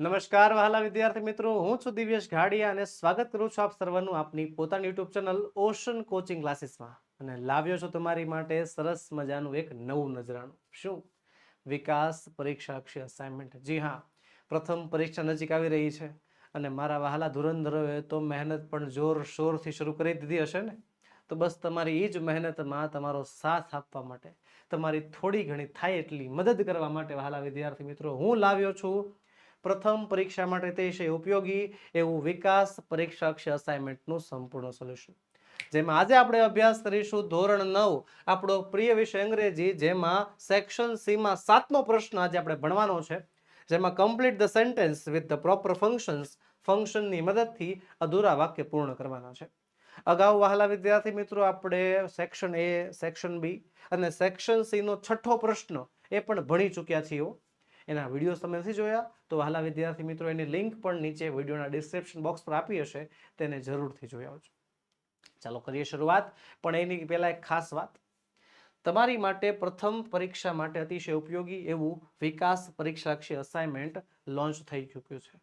નમસ્કાર વહાલા વિદ્યાર્થી મિત્રો, હું છું દિવ્યેશ ઘાડિયા અને સ્વાગત કરું છું આપ સર્વનું આપની પોતાની યુટ્યુબ ચેનલ ઓશન કોચિંગ ક્લાસીસમાં અને લાવ્યો છું તમારી માટે સરસ મજાનું એક નવું નજરાણું. શું? વિકાસ પરીક્ષા અસાઇનમેન્ટ જી હા, પ્રથમ પરીક્ષા નજીક આવી રહી છે અને મારા વહાલા ધુરંધરોએ તો મહેનત પણ જોર શોરથી શરૂ કરી દીધી હશે ને? તો બસ તમારી એ જ મહેનતમાં તમારો સાથ આપવા માટે, તમારી થોડી ઘણી થાય એટલી મદદ કરવા માટે વહાલા વિદ્યાર્થી મિત્રો, હું લાવ્યો છું પ્રથમ પરીક્ષા માટે તે છે ઉપયોગી એવું વિકાસ પરીક્ષા અક્ષય અસાઇનમેન્ટનું સંપૂર્ણ સોલ્યુશન જેમાં આજે આપણે અભ્યાસ કરીશું ધોરણ નવ, આપણો પ્રિય વિષય અંગ્રેજી, જેમાં સેક્શન સીમાં સાતમો પ્રશ્ન આજે આપણે ભણવાનો છે. જેમાં complete the sentence with the proper functions ફંક્શનની મદદથી અધૂરા વાક્ય પૂર્ણ કરવાના છે. અગાઉ વહાલા વિદ્યાર્થી મિત્રો, આપણે સેક્શન એ સેક્શન બી અને સેક્શન સીનો છઠ્ઠો પ્રશ્ન એ પણ ભણી ચૂક્યા છીએ. એના વીડિયો તમે નથી જોયા, તો વહાલા વિદ્યાર્થી મિત્રો એની લિંક પણ નીચે વિડીયોના ડિસ્ક્રિપ્શન બોક્સ પર આપી હશે, તેને જરૂરથી જોઈ આવજો. ચાલો કરીએ શરૂઆત, પણ એની પહેલાં એક ખાસ વાત. તમારી માટે પ્રથમ પરીક્ષા માટે અતિશય ઉપયોગી એવું વિકાસ પરીક્ષાક્ષી અસાઇનમેન્ટ લોન્ચ થઈ ચૂક્યું છે,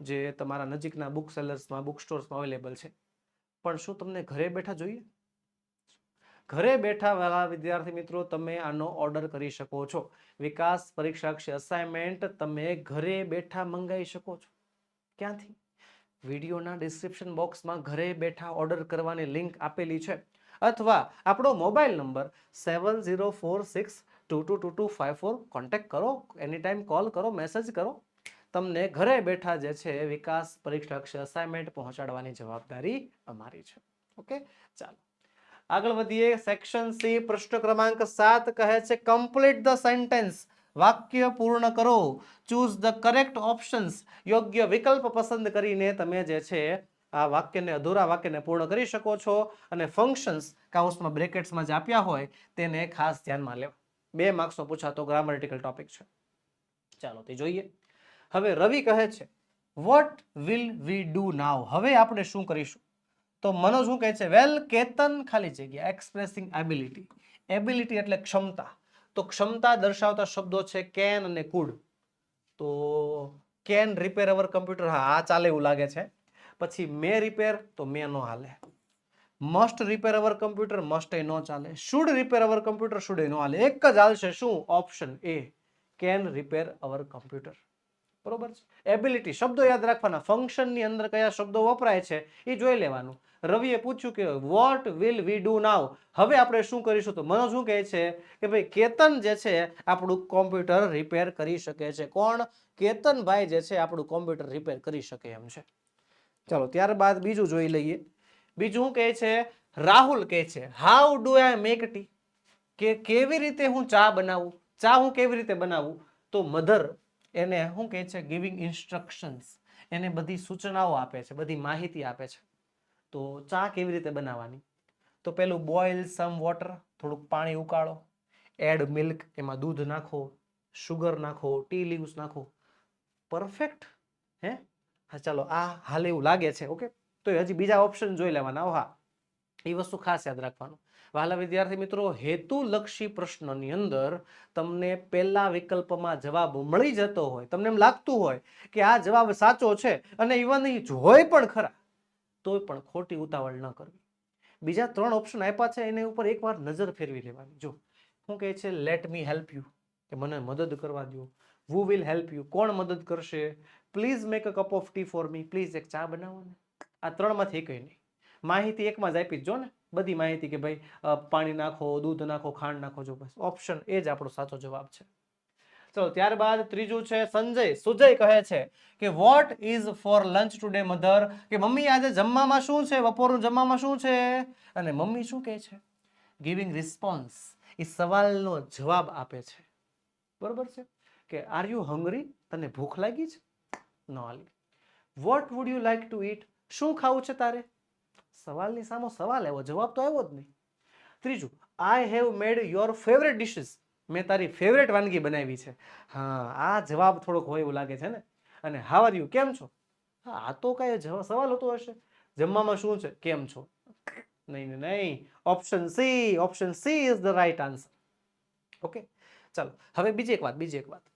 જે તમારા નજીકના બુક સેલર્સમાં બુક સ્ટોર્સમાં અવેલેબલ છે. પણ શું તમને ઘરે બેઠા જોઈએ? ઘરે બેઠા વાળા વિદ્યાર્થી મિત્રો, તમે આનો ઓર્ડર કરી શકો છો. વિકાસ પરીક્ષાક્ષી અસાઇનમેન્ટ તમે ઘરે બેઠા મંગાવી શકો છો. ક્યાંથી? વિડીયોના ડિસ્ક્રિપ્શન બોક્સમાં ઘરે બેઠા ઓર્ડર કરવાની લિંક આપેલી છે. અથવા આપણો mobile number seven zero four six two two two two five four contact કરો એની ટાઈમ કોલ કરો મેસેજ કરો. તમને ઘરે બેઠા જે છે વિકાસ પરીક્ષાક્ષી અસાઇનમેન્ટ પહોંચાડવાની જવાબદારી અમારી છે. ઓકે ચાલો. આગળ વધીએ. સેક્શન સી પૃષ્ઠ ક્રમાંક સાત કહે છે કમ્પ્લીટ ધ સેન્ટેન્સ વાક્ય પૂર્ણ કરો. ચૂઝ ધ કરેક્ટ ઓપ્શન્સ યોગ્ય વિકલ્પ પસંદ કરીને તમે જે છે, આ વાક્યને, અધૂરા વાક્યને પૂર્ણ કરી શકો છો અને ફંક્શન્સ કાઉસમાં, બ્રેકેટ્સમાં જે આપ્યા હોય તેને ખાસ ધ્યાનમાં લેવા. બે માર્ક્સનો પૂછાતો ગ્રામરિટિકલ ટોપિક છે. ચાલો તે જોઈએ. હવે રવિ કહે છે what will we do now હવે આપણે શું કરીશું? તો મનોજ શું કહે છે? વેલ, કેતન ખાલી જગ્યા એક્સપ્રેસિંગ એબિલિટી એબિલિટી એટલે ક્ષમતા. તો ક્ષમતા દર્શાવતા શબ્દો છે કેન અને કુડ. તો કેન રિપેર અવર કમ્પ્યુટર હા, આ ચાલે એવું લાગે છે. પછી મે રિપેર તો મે નો હાલે. Must repair our computer must એ નો ચાલે. Should repair our computer should એ નો હાલે. એક જ હાલશે, શું? ઓપ્શન એ કેન રિપેર અવર કમ્પ્યુટર બરોબર છે? એબિલિટી શબ્દો યાદ રાખવાના. ફંક્શનની અંદર કયા શબ્દો વપરાય છે એ જોઈ લેવાનું. રવિએ પૂછ્યું કે what will we do now હવે આપણે શું કરીશું તો મનોજ શું કહે છે કે, ભાઈ, કેતન જે છે, આપણું કોમ્પ્યુટર રિપેર કરી શકે છે. કોણ? કેતનભાઈ જે છે, આપણું કોમ્પ્યુટર રિપેર કરી શકે એમ છે. ચાલો, ત્યારબાદ બીજું જોઈ લઈએ. બીજું શું કહે છે? રાહુલ કહે છે how do I make tea કે, કેવી રીતે હું ચા બનાવું? ચા હું કેવી રીતે બનાવું? તો મધર એને શું કહે છે? ગિવિંગ ઇન્સ્ટ્રક્શન્સ એને બધી સૂચનાઓ આપે છે, બધી માહિતી આપે છે. તો ચા કેવી રીતે બનાવવાની? તો પેલું બોઇલ સમ વોટર, થોડુંક પાણી ઉકાળો, એડ મિલ્ક, એમાં દૂધ નાખો શુગર નાખો, ટી લીવ્સ નાખો. પરફેક્ટ, હે? હા, ચાલો, આ હાલ એવું લાગે છે, ઓકે? તો હજી બીજા ઓપ્શન જોઈ લેવાના. હા એ વસ્તુ ખાસ યાદ રાખવાનું. વહાલા વિદ્યાર્થી મિત્રો, હેતુલક્ષી પ્રશ્નની અંદર તમને પહેલા વિકલ્પમાં જવાબ મળી જતો હોય, તમને એમ લાગતું હોય કે આ જવાબ સાચો છે અને ઇવન એ હોય પણ ખરા, તોય પણ ખોટી ઉતાવળ ન કરવી. બીજા ત્રણ ઓપ્શન આપ્યા છે, એની ઉપર એકવાર નજર ફેરવી લેવાની. જો, શું કહે છે લેટ મી હેલ્પ યુ કે મને મદદ કરવા દો વુ વિલ હેલ્પ યુ કોણ મદદ કરશે? Please make a cup of tea for me please એક ચા બનાવો ને. આ ત્રણમાંથી એકય નહીં. માહિતી એકમાં જ આપી જ જો ને. બધી માહિતી કે ભાઈ પાણી નાખો, દૂધ નાખો, ખાંડ નાખો, જો બસ. ઓપ્શન એ જ આપણો સાચો જવાબ છે. ચલો, ત્યારબાદ ત્રીજું છે સંજય. સુજય કહે છે કે what is for lunch today mother કે, મમ્મી, આજે જમવામાં શું છે? બપોરનું જમવામાં શું છે? અને મમ્મી શું કહે છે? ગિવિંગ રિસ્પોન્સ એ સવાલનો જવાબ આપે છે. બરોબર છે? કે આર યુ હંગરી તને ભૂખ લાગી છે? No what would you like to eat શું ખાવું છે તારે? સવાલની સામો સવાલ આવ્યો, જવાબ તો આવ્યો જ નહીં. ત્રીજું I have made your favourite dishes મેં તારી ફેવરેટ વાનગી બનાવી છે. હા, આ જવાબ થોડોક હોય એવું લાગે છે ને? અને હાવ આર યુ કેમ છો? હા, આ તો કાંઈ સવાલ હોતો હશે. જમવામાં શું છે? કેમ છો? નહીં નહીં option C option C is the right answer okay ચાલો, હવે બીજી એક વાત, બીજી એક વાત.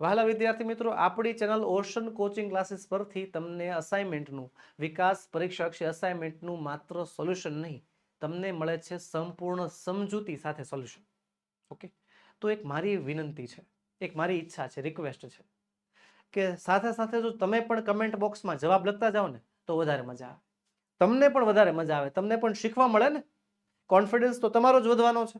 વહાલા વિદ્યાર્થી મિત્રો, આપણી ચેનલ ઓશન કોચિંગ ક્લાસીસ પરથી તમને અસાઇનમેન્ટનું વિકાસ પરીક્ષાક્ષી અસાઇનમેન્ટનું માત્ર સોલ્યુશન નહીં, તમને મળે છે સંપૂર્ણ સમજૂતી સાથે સોલ્યુશન ઓકે તો એક મારી વિનંતી છે, એક મારી ઈચ્છા છે રિક્વેસ્ટ છે કે સાથે સાથે જો તમે પણ કમેન્ટ બોક્સમાં જવાબ લખતા જાઓ ને, તો વધારે મજા આવે. તમને પણ વધારે મજા આવે, તમને પણ શીખવા મળે ને? કોન્ફિડન્સ તો તમારો જ વધવાનો છે.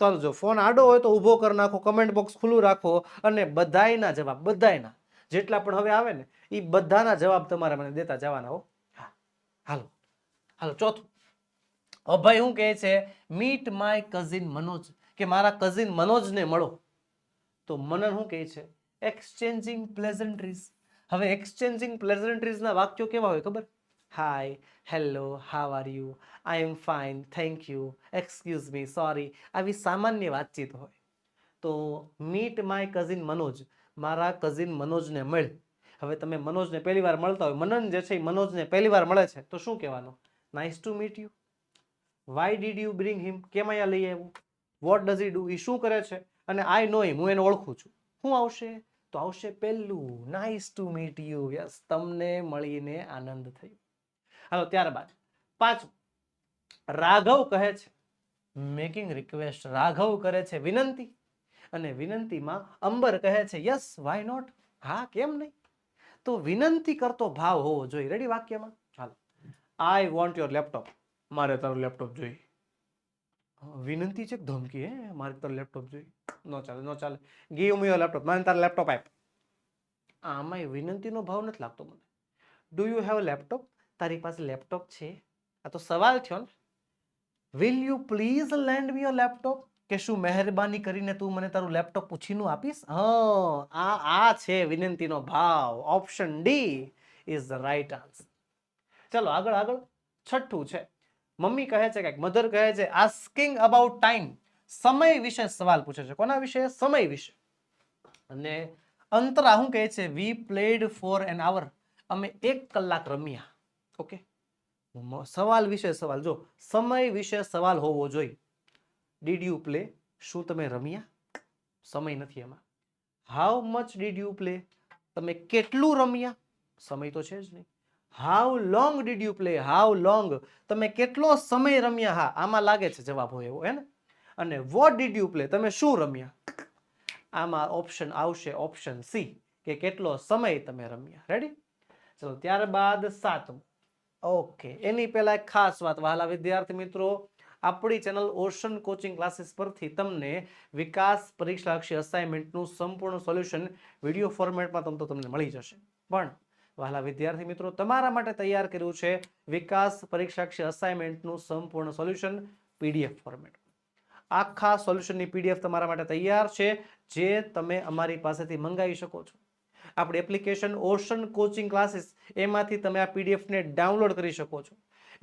તો જો ફોન આડો હોય તો ઊભો કરી નાખો કમેન્ટ બોક્સ ખુલ્લું રાખો અને બધાયના જવાબ, બધાયના, જેટલા પણ હવે આવે ને એ બધાના જવાબ તમારે મને દેતા જવાના હો. હા, હાલો હાલો, ચોથું. અભય શું કહે છે? મીટ માય કઝિન મનોજ, કે મારા કઝિન મનોજને મળો. તો મનન શું કહે છે? એક્સચેન્જિંગ પ્લેઝન્ટ્રીઝ હવે એક્સચેન્જિંગ પ્લેઝન્ટ્રીઝના વાક્યો કેવા હોય ખબર? Hi hello how are you I am fine thank you excuse me sorry આવી સામાન્ય વાતચીત હોય. તો મીટ માય કઝિન મનોજ. મારા કઝિન મનોજને મળ. હવે તમે મનોજને પહેલી વાર મળતા હોય. મનન જે છે એ મનોજને પહેલી વાર મળે છે. તો શું કહેવાનું? Nice to meet you why did you bring him કેમ અહીંયા લઈ આવ્યું? વોટ ડઝ ઈ ડુ એ શું કરે છે? અને આઈ નો હિમ હું એને ઓળખું છું. શું આવશે? તો આવશે પહેલું nice to meet you yes તમને મળીને આનંદ થયો. હાલો, ત્યારબાદ. પાંચમું રાઘવ કહે છે મેકિંગ રિક્વેસ્ટ રાઘવ કરે છે વિનંતી. અને વિનંતીમાં અંબર કહે છે યસ વાય નોટ હા, કેમ નહીં? તો વિનંતી કરતો ભાવ હોવો જોઈએ. રેડી વાક્યમાં? ચાલો. આઈ વોન્ટ યોર લેપટોપ મારે તારું લેપટોપ જોઈએ. વિનંતી છે ધમકી, હે? મારે તારું લેપટોપ જોઈએ. નો ચાલે નો ચાલે. ગીવ મી યોર લેપટોપ મને તારું લેપટોપ આપ. આમાં વિનંતીનો ભાવ નથી લાગતો મને. ડુ યુ હેવ લેપટોપ તારી પાસે લેપટોપ છે? આ તો સવાલ થયો ને. Will you please lend me your laptop કે શું મહેરબાની કરીને તું મને તારું લેપટોપ પૂછીનું આપીશ? હા, આ આ છે વિનંતીનો ભાવ. Option D is the right answer ચલો, આગળ આગળ. છઠ્ઠું છે. મમ્મી કહે છે કે, મધર કહે છે આસ્કિંગ અબાઉટ ટાઈમ સમય વિશે સવાલ પૂછે છે. કોના વિશે? સમય વિશે. અને અંતરા શું કહે છે? We played for an hour અમે એક કલાક રમ્યા. ઓકે? સવાલ વિશે સવાલ. જો, સમય વિશે સવાલ હોવો જોઈએ. ડીડ યુ પ્લે શું તમે રમ્યા? સમય નથી એમાં. How much did you play તમે કેટલું રમ્યા? સમય તો છે જ નહીં. How long did you play how long તમે કેટલો સમય રમ્યા? હા, આમાં લાગે છે જવાબ હોય એવો, હે ને? અને વોટ ડીડ યુ પ્લે તમે શું રમ્યા? આમાં ઓપ્શન આવશે ઓપ્શન સી કે કેટલો સમય તમે રમ્યા. રેડી ચલો, ત્યારબાદ સાતમું. ઓકે. એની પહેલા એક ખાસ વાત. વહાલા વિદ્યાર્થી મિત્રો, આપણી ચેનલ ઓશન કોચિંગ ક્લાસીસ પરથી તમને વિકાસ પરીક્ષાલક્ષી અસાઇનમેન્ટનું સંપૂર્ણ સોલ્યુશન વીડિયો ફોર્મેટમાં તમ તો તમને મળી જશે. પણ વહાલા વિદ્યાર્થી મિત્રો, તમારા માટે તૈયાર કર્યું છે વિકાસ પરીક્ષાક્ષી અસાઇનમેન્ટનું સંપૂર્ણ સોલ્યુશન પીડીએફ ફોર્મેટ આખા સોલ્યુશનની પીડીએફ તમારા માટે તૈયાર છે, જે તમે અમારી પાસેથી મંગાવી શકો છો. આપણી એપ્લિકેશન ઓશન કોચિંગ ક્લાસીસ એમાંથી તમે આ પીડીએફને ડાઉનલોડ કરી શકો છો.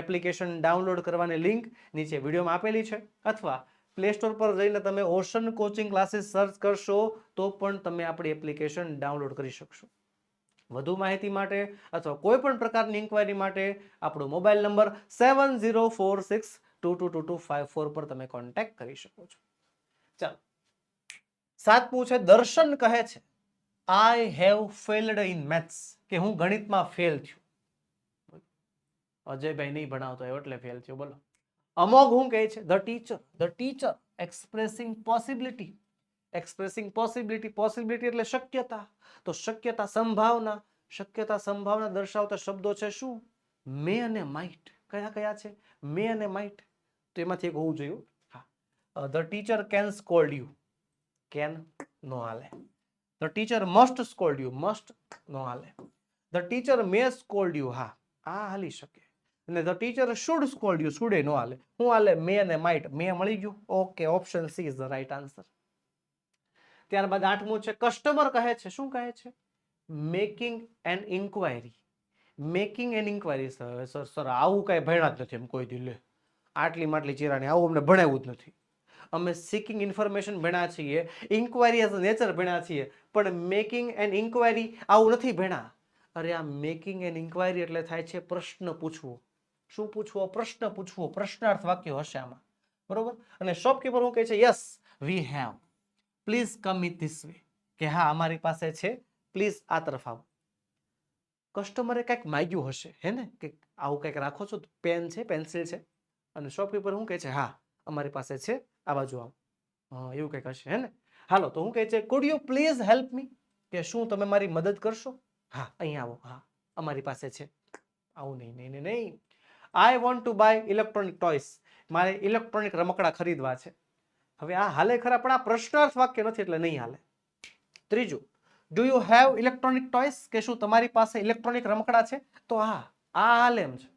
એપ્લિકેશન ડાઉનલોડ કરવાની લિંક નીચે વિડીયોમાં આપેલી છે. અથવા પ્લે સ્ટોર પર જઈને તમે ઓશન કોચિંગ ક્લાસીસ સર્ચ કરશો, તો પણ તમે આપણી એપ્લિકેશન ડાઉનલોડ કરી શકશો. વધુ માહિતી માટે અથવા કોઈ પણ પ્રકારની ઇન્ક્વાયરી માટે આપણો mobile number seven zero four six two two two two five four પર તમે કોન્ટેક્ટ કરી શકો છો. ચાલો. સાતમું છે, દર્શન કહે છે. I have failed in maths કે હું ગણિતમાં ફેલ થયું. અજયભાઈ નહીં ભણાવતો હોય એટલે ફેલ થયો, બોલો. અમોઘ હું કહે છે? The teacher the teacher expressing possibility expressing possibility possibility એટલે શક્યતા. તો શક્યતા સંભાવના શક્યતા સંભાવના દર્શાવતા શબ્દો છે શું? મે અને માઇટ કયા કયા છે? મે અને માઇટ તો એમાંથી એક હોવું જોઈએ. હા. The teacher can scold you can નો હાલે. The teacher must scold you must નો હાલે. The teacher may scold you હા, આ હાલી શકે. અને the teacher should scold you શુડે નો હાલે. હું હાલે મે અને માઇટ મે મળી ગયું? Okay option C is the right answer ત્યારબાદ આઠમું છે કસ્ટમર કહે છે, શું કહે છે? Making an inquiry making an inquiry sir sir આવું કાંઈ ભણ્યા જ નથી એમ કોઈ દી, લે. આટલી માટલી ચીરાણી આવું અમને ભણાવ્યું જ નથી. અમે સિકિંગ ઇન્ફોર્મેશન ભણ્યા છીએ ઇન્ક્વાયરી એઝ નેચર ભણ્યા છીએ, પણ મેકિંગ એન્ડ ઇન્ક્વાયરી આવું નથી ભણ્યા અરે આ મેકિંગ એન્ડ ઇન્ક્વાયરી એટલે થાય છે પ્રશ્ન પૂછવો. શું પૂછવો? પ્રશ્ન પૂછવો. પ્રશ્નાર્થ વાક્ય હશે આમાં. બરોબર? અને શોપકીપર હું કહે છે? Yes we have please come it this way કે હા, અમારી પાસે છે. પ્લીઝ આ તરફ આવો. કસ્ટમરે કંઈક માગ્યું હશે, હે ને? કે આવું કંઈક રાખો છો? પેન છે પેન્સિલ છે. અને શોપકીપર શું કહે છે? હા, અમારી પાસે છે આ બાજુ આવો. હા એવું કંઈક હશે, હે ને? હાલો, તો હું કહે છે could you please help me કે શું તમે મારી મદદ કરશો? હા, અહીં આવો. હા, અમારી પાસે છે. આવું નહીં નહીં નહીં નહીં. I want to buy electronic toys મારે ઇલેક્ટ્રોનિક રમકડા ખરીદવા છે. હવે આ હાલે ખરા, પણ આ પ્રશ્નાર્થ વાક્ય નથી, એટલે નહીં હાલે. ત્રીજું do you have electronic toys કે શું તમારી પાસે ઇલેક્ટ્રોનિક રમકડા છે? તો હા, આ હાલે એમ છે.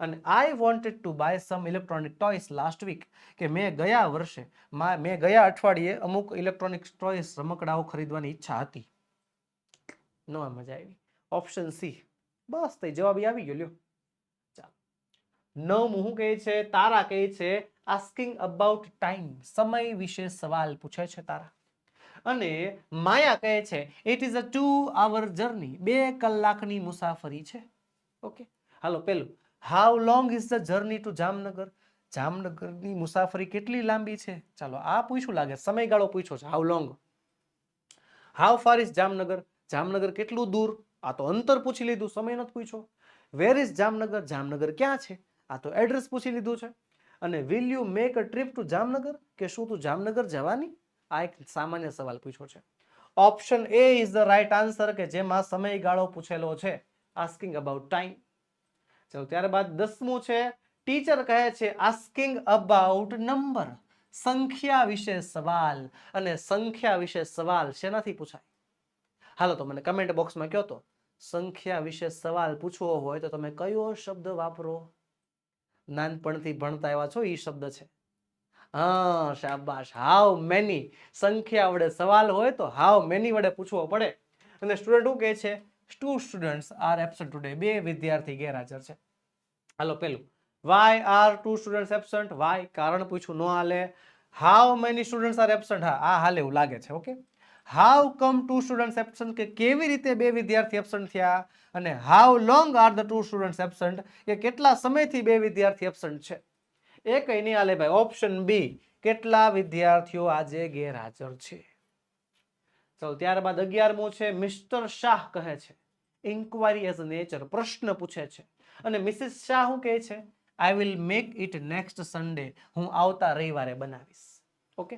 અને I wanted to buy some electronic toys last week કે મેં ગયા વર્ષે, મા- ગયા અઠવાડિયે અમુક ઇલેક્ટ્રોનિક ટોયસ રમકડાઓ ખરીદવાની ઈચ્છા હતી. ન મજા આવી. ઓપ્શન સી બસ તે જવાબ આવી ગયો, લ્યો. નવમું શું કહે છે, તારા કહે છે આસ્કિંગ અબાઉટ ટાઈમ સમય વિશે સવાલ પૂછે છે તારા. અને માયા કહે છે it is a two hour journey બે કલાકની મુસાફરી છે. ઓકે. હાલો, પેલું. How long is the journey to Jamnagar જામનગરની મુસાફરી કેટલી લાંબી છે? ચાલો, આ પૂછ્યું લાગે, સમયગાળો પૂછ્યો છે. How long how far is Jamnagar Jamnagar કેટલું દૂર? આ તો અંતર પૂછી લીધું, સમય નથી પૂછ્યો. વેર ઇઝ જામનગર જામનગર ક્યાં છે? આ તો એડ્રેસ પૂછી લીધું છે. અને will you make a trip to Jamnagar કે શું તું જામનગર જવાની? આ એક સામાન્ય સવાલ પૂછ્યો છે. Option A is the right answer કે જેમાં સમયગાળો પૂછેલો છે. આસ્કિંગ અબાઉટ ટાઈમ ચલો, ત્યારબાદ દસમું છે, ટીચર કહે છે આસ્કિંગ અબાઉટ નંબર સંખ્યા વિશે સવાલ. અને સંખ્યા વિશે સવાલ શેનાથી પૂછાય? હાલો, તો મને કમેન્ટ બોક્સમાં કહો તો, સંખ્યા વિશે સવાલ પૂછવો હોય તો તમે કયો શબ્દ વાપરો? નાનપણથી ભણતા એવા છો એ શબ્દ છે. હા, શાબાશ. હાવ મેની સંખ્યા વડે સવાલ હોય તો હાવ મેની વડે પૂછવો પડે. અને સ્ટુડન્ટ શું કહે છે? Two students are absent today બે વિદ્યાર્થી ગેરહાજર છે. હાલો, પેલું. Why are two students absent why કારણ પૂછ્યું નો હાલે. How many students are absent હા, આ હાલે એવું લાગે છે okay how come two students absent કે કેવી રીતે બે વિદ્યાર્થી એબસન્ટ થયા? અને how long are the two students absent કે કેટલા સમયથી બે વિદ્યાર્થી એબસન્ટ છે? એ કઈ નહીં હાલે ભાઈ. ઓપ્શન બી કેટલા વિદ્યાર્થીઓ આજે ગેરહાજર છે? ચલો, ત્યારબાદ અગિયારમું છે, મિસ્ટર શાહ કહે છે. ઇન્કવાયરી એઝ નેચર પ્રશ્ન પૂછે છે. અને મિસિસ શાહ શું કહે છે? I will make it next Sunday હું આવતા રવિવારે બનાવીશ. ઓકે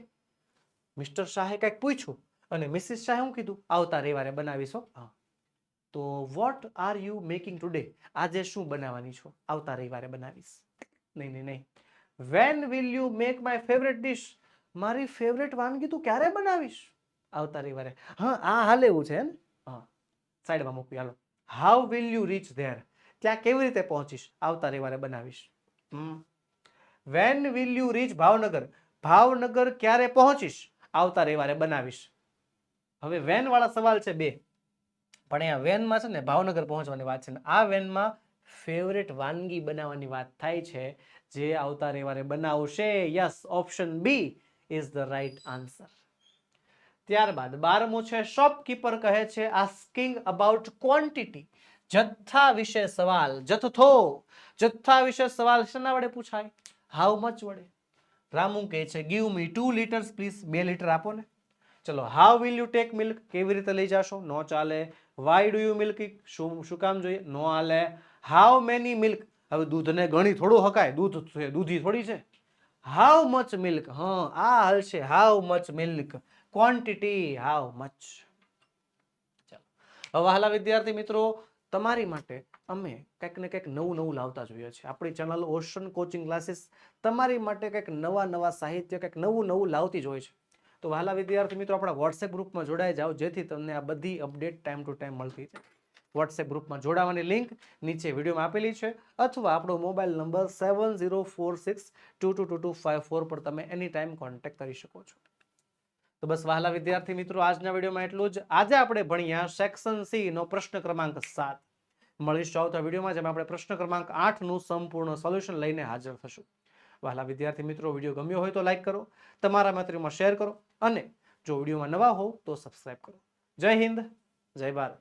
મિસ્ટર શાહે કંઈક પૂછ્યું અને મિસિસ શાહે શું કીધું? આવતા રવિવારે બનાવીશ, હો? તો what are you making today આજે શું બનાવવાની છો? આવતા રવિવારે બનાવીશ. નહીં નહીં નહીં. When will you make my favourite dish મારી ફેવરેટ વાનગી તું ક્યારે બનાવીશ? આવતા રવિવારે હા, આ હાલે એવું છે ને હા. સાઈડમાં મૂકવી હાલો. How will you reach there ત્યાં કેવી રીતે પહોંચીશ? આવતા રવિવારે બનાવીશ. When will you reach Bhavnagar? Bhavnagar ક્યારે પહોંચીશ? આવતા રવિવારે બનાવીશ. હવે વેન વાળા સવાલ છે બે. પણ અહીંયા વેનમાં છે ને ભાવનગર પહોંચવાની વાત છે ને, આ વેનમાં ફેવરેટ વાનગી બનાવવાની વાત થાય છે જે આવતા રવિવારે બનાવશે. Yes option B is the right answer ત્યારબાદ બારમું છે શોપકીપર કહે છે આસ્કિંગ અબાઉટ ક્વોન્ટિટી જથ્થા વિશે સવાલ, જથ્થો. જથ્થા વિશે સવાલ શેના વડે પૂછાય? હાઉ મચ વડે? રામુ કહે છે give me two litres please બે લીટર આપો ને. ચલો how will you take milk કેવી રીતે લઈ જાશો? નો ચાલે. વાય ડુ યુ મિલ્ક શું શું કામ જોઈએ? નો હાલે હાઉ મેની મિલ્ક હવે દૂધને ગણી થોડું હકાય. દૂધ દૂધી થોડી છે. હાઉ મચ મિલ્ક હા, આ હલશે how much milk quantity how much ચાલો. હવે વિદ્યાર્થી મિત્રો, તમારી માટે અમે કંઈક ને કંઈક નવું નવું લાવતા જોઈએ છીએ. આપણી ચેનલ ઓશન કોચિંગ ક્લાસીસ તમારી માટે કંઈક નવા નવા સાહિત્ય, કંઈક નવું નવું લાવતી જ હોય છે. તો વહાલા વિદ્યાર્થી મિત્રો, આપણા વોટ્સએપ ગ્રુપમાં જોડાઈ જાઓ, જેથી તમને આ બધી અપડેટ ટાઈમ ટુ ટાઈમ મળતી જાય વોટ્સએપ ગ્રુપમાં જોડાવાની લિંક નીચે વિડીયોમાં આપેલી છે, અથવા આપણો mobile number seven zero four six two two two two five four પર તમે એની ટાઈમ કોન્ટેક્ટ કરી શકો છો. તો બસ વહાલા વિદ્યાર્થી મિત્રો, આજના વિડીયોમાં એટલું જ. આજે આપણે ભણ્યા સેક્શન સી નો પ્રશ્ન ક્રમાંક સાત. મળીશું આવતા વિડીયોમાં, જેમાં આપણે પ્રશ્ન ક્રમાંક આઠનું સંપૂર્ણ સોલ્યુશન લઈને હાજર થશું. વહાલા વિદ્યાર્થી મિત્રો, વીડિયો ગમ્યો હોય તો લાઈક કરો, તમારા મિત્રોમાં શેર કરો અને જો વિડીયોમાં નવા હોવ તો સબસ્ક્રાઈબ કરો. જય હિન્દ, જય ભારત.